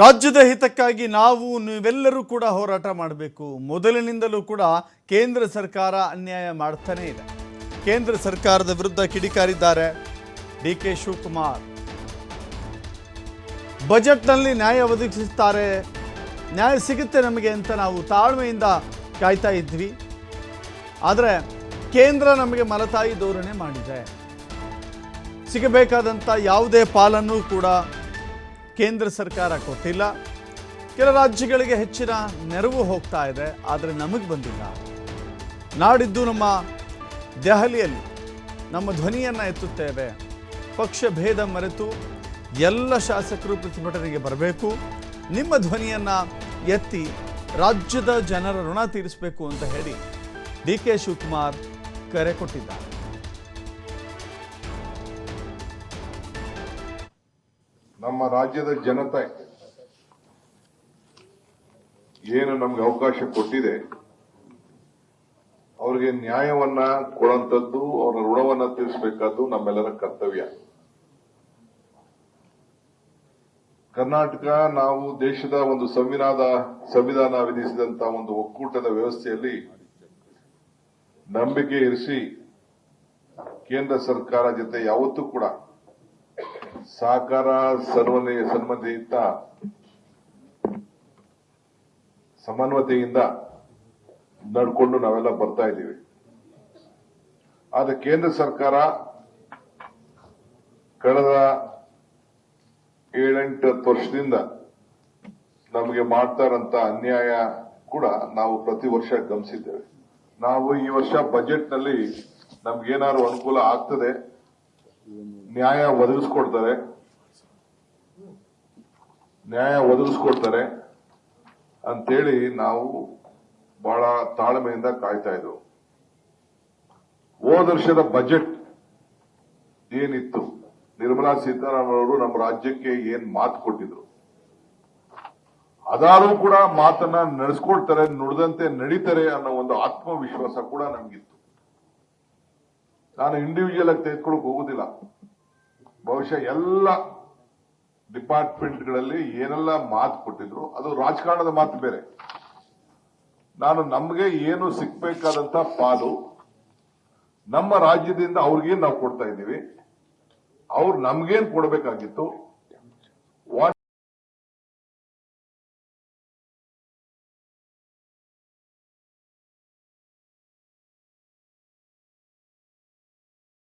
ರಾಜ್ಯದ ಹಿತಕ್ಕಾಗಿ ನಾವು ನೀವೆಲ್ಲರೂ ಕೂಡ ಹೋರಾಟ ಮಾಡಬೇಕು. ಮೊದಲಿನಿಂದಲೂ ಕೂಡ ಕೇಂದ್ರ ಸರ್ಕಾರ ಅನ್ಯಾಯ ಮಾಡ್ತಾನೇ ಇದೆ. ಕೇಂದ್ರ ಸರ್ಕಾರದ ವಿರುದ್ಧ ಕಿಡಿಕಾರಿದ್ದಾರೆ ಡಿ ಕೆ ಶಿವಕುಮಾರ್. ಬಜೆಟ್ನಲ್ಲಿ ನ್ಯಾಯ ಒದಗಿಸುತ್ತಾರೆ. ನ್ಯಾಯ ಸಿಗುತ್ತೆ ನಮಗೆ ಅಂತ ನಾವು ತಾಳ್ಮೆಯಿಂದ ಕಾಯ್ತಾ ಇದ್ವಿ. ಆದರೆ ಕೇಂದ್ರ ನಮಗೆ ಮಲತಾಯಿ ಧೋರಣೆ ಮಾಡಿದೆ. ಸಿಗಬೇಕಾದಂಥ ಯಾವುದೇ ಪಾಲನ್ನು ಕೂಡ ಕೇಂದ್ರ ಸರ್ಕಾರ ಕೊಟ್ಟಿಲ್ಲ. ಕೆಲ ರಾಜ್ಯಗಳಿಗೆ ಹೆಚ್ಚಿನ ನೆರವು ಹೋಗ್ತಾ ಇದೆ, ಆದರೆ ನಮಗೆ ಬಂದಿಲ್ಲ. ನಾಡಿದ್ದು ನಮ್ಮ ದೆಹಲಿಯಲ್ಲಿ ನಮ್ಮ ಧ್ವನಿಯನ್ನು ಎತ್ತುತ್ತೇವೆ. ಪಕ್ಷ ಭೇದ ಮರೆತು ಎಲ್ಲ ಶಾಸಕರು ಪ್ರತಿಭಟನೆಗೆ ಬರಬೇಕು. ನಿಮ್ಮ ಧ್ವನಿಯನ್ನು ಎತ್ತಿ ರಾಜ್ಯದ ಜನರ ಋಣ ತೀರಿಸಬೇಕು ಅಂತ ಹೇಳಿ ಡಿ ಕೆ ಶಿವಕುಮಾರ್ ಕರೆ ಕೊಟ್ಟಿದ್ದಾರೆ. ನಮ್ಮ ರಾಜ್ಯದ ಜನತೆ ಏನು ನಮ್ಗೆ ಅವಕಾಶ ಕೊಟ್ಟಿದೆ, ಅವರಿಗೆ ನ್ಯಾಯವನ್ನ ಕೊಡಂತದ್ದು ಅವರ ಋಣವನ್ನ ತೀರಿಸಬೇಕಾದ್ದು ನಮ್ಮೆಲ್ಲರ ಕರ್ತವ್ಯ. ಕರ್ನಾಟಕ ನಾವು ದೇಶದ ಒಂದು ಸಂವಿಧಾನ ಸಂವಿಧಾನ ವಿಧಿಸಿದಂತ ಒಂದು ಒಕ್ಕೂಟದ ವ್ಯವಸ್ಥೆಯಲ್ಲಿ ನಂಬಿಕೆ ಇರಿಸಿ ಕೇಂದ್ರ ಸರ್ಕಾರ ಜೊತೆ ಯಾವತ್ತೂ ಕೂಡ ಸಹಕಾರ ಸರ್ವನೆ ಸನ್ಮತಿಯುತ ಸಮನ್ವತೆಯಿಂದ ನಡ್ಕೊಂಡು ನಾವೆಲ್ಲ ಬರ್ತಾ ಇದ್ದೀವಿ. ಆದ್ರೆ ಕೇಂದ್ರ ಸರ್ಕಾರ ಕಳೆದ ಏಳೆಂಟು ಹತ್ತು ವರ್ಷದಿಂದ ನಮಗೆ ಮಾಡ್ತಾ ಅನ್ಯಾಯ ಕೂಡ ನಾವು ಪ್ರತಿ ವರ್ಷ ಗಮನಿಸಿದ್ದೇವೆ. ನಾವು ಈ ವರ್ಷ ಬಜೆಟ್ನಲ್ಲಿ ನಮ್ಗೇನಾದ್ರು ಅನುಕೂಲ ಆಗ್ತದೆ ನ್ಯಾಯ ಒದಗಿಸ್ಕೊಡ್ತಾರೆ. ನ್ಯಾಯ ಒದಗಿಸ್ಕೊಡ್ತಾರೆ ಅಂತೇಳಿ ನಾವು ಬಹಳ ತಾಳ್ಮೆಯಿಂದ ಕಾಯ್ತಾ ಇದ್ವು. ಹೋದ ವರ್ಷದ ಬಜೆಟ್ ಏನಿತ್ತು? ನಿರ್ಮಲಾ ಸೀತಾರಾಮನ್ ಅವರು ನಮ್ಮ ರಾಜ್ಯಕ್ಕೆ ಏನ್ ಮಾತು ಕೊಟ್ಟಿದ್ರು? ಅದಾರೂ ಕೂಡ ಮಾತನ್ನ ನಡೆಸ್ಕೊಡ್ತಾರೆ ನುಡಿದಂತೆ ನಡೀತಾರೆ ಅನ್ನೋ ಒಂದು ಆತ್ಮವಿಶ್ವಾಸ ಕೂಡ ನಮಗಿತ್ತು. ನಾನು ಇಂಡಿವಿಜುವಲ್ ಆಗಿ ತೆಗೆದುಕೊಳ್ಳಕ್ ಹೋಗುದಿಲ್ಲ. ಬಹುಶಃ ಎಲ್ಲ ಡಿಪಾರ್ಟ್ಮೆಂಟ್ಗಳಲ್ಲಿ ಏನೆಲ್ಲ ಮಾತು ಕೊಟ್ಟಿದ್ರು ಅದು ರಾಜಕಾರಣದ ಮಾತು ಬೇರೆ. ನಾನು ನಮಗೆ ಏನು ಸಿಗ್ಬೇಕಾದಂತ ಪಾಲು ನಮ್ಮ ರಾಜ್ಯದಿಂದ ಅವ್ರಿಗೇನು ನಾವು ಕೊಡ್ತಾ ಇದ್ದೀವಿ? ಅವ್ರು ನಮಗೇನು ಕೊಡಬೇಕಾಗಿತ್ತು?